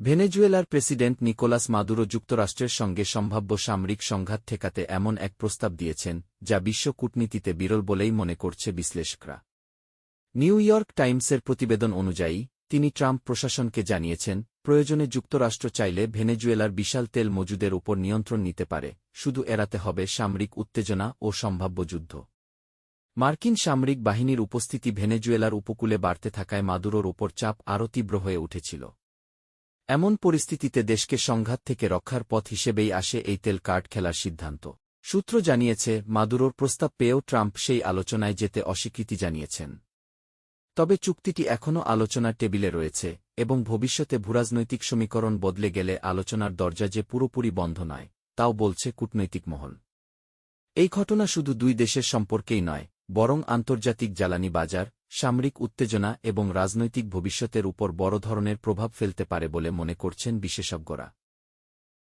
ভেনেজুয়েলার president Nicolas Maduro যুক্তরাষ্ট্রের সঙ্গে সম্ভাব্য সামরিক সংঘাত ঠেকাতে এমন এক প্রস্তাব দিয়েছেন, যা বিশ্ব কূটনীতিতে বিরল বলেই মনে করছে বিশ্লেষকরা। নিউ ইয়র্ক টাইমসের প্রতিবেদন অনুযায়ী, তিনি ট্রাম্প প্রশাসনকে জানিয়েছেন, প্রয়োজনে যুক্তরাষ্ট্র চাইলে ভেনেজুয়েলার বিশাল তেল মজুদের উপর নিয়ন্ত্রণ নিতে পারে, শুধু এড়াতে হবে সামরিক উত্তেজনা ও সম্ভাব্য যুদ্ধ। মার্কিন সামরিক বাহিনীর উপস্থিতি ভেনেজুয়েলার উপকূলে বাড়তে থাকায় মাদুরোর ওপর চাপ আরও তীব্র হয়ে উঠেছিল। এমন পরিস্থিতিতে দেশকে সংঘাত থেকে রক্ষার পথ হিসেবেই আসে এই তেল কার্ড খেলার সিদ্ধান্ত। সূত্র জানিয়েছে, মাদুরোর প্রস্তাব পেয়েও ট্রাম্প সেই আলোচনায় যেতে অস্বীকৃতি জানিয়েছেন। তবে চুক্তিটি এখনও আলোচনার টেবিলে রয়েছে এবং ভবিষ্যতে ভূরাজনৈতিক সমীকরণ বদলে গেলে আলোচনার দরজা যে পুরোপুরি বন্ধ নয়, তাও বলছে কূটনৈতিক মহল। এই ঘটনা শুধু দুই দেশের সম্পর্কেই নয়, বরং আন্তর্জাতিক জ্বালানি বাজার সামরিক উত্তেজনা এবং রাজনৈতিক ভবিষ্যতের উপর বড় ধরনের প্রভাব ফেলতে পারে বলে মনে করছেন বিশেষজ্ঞরা।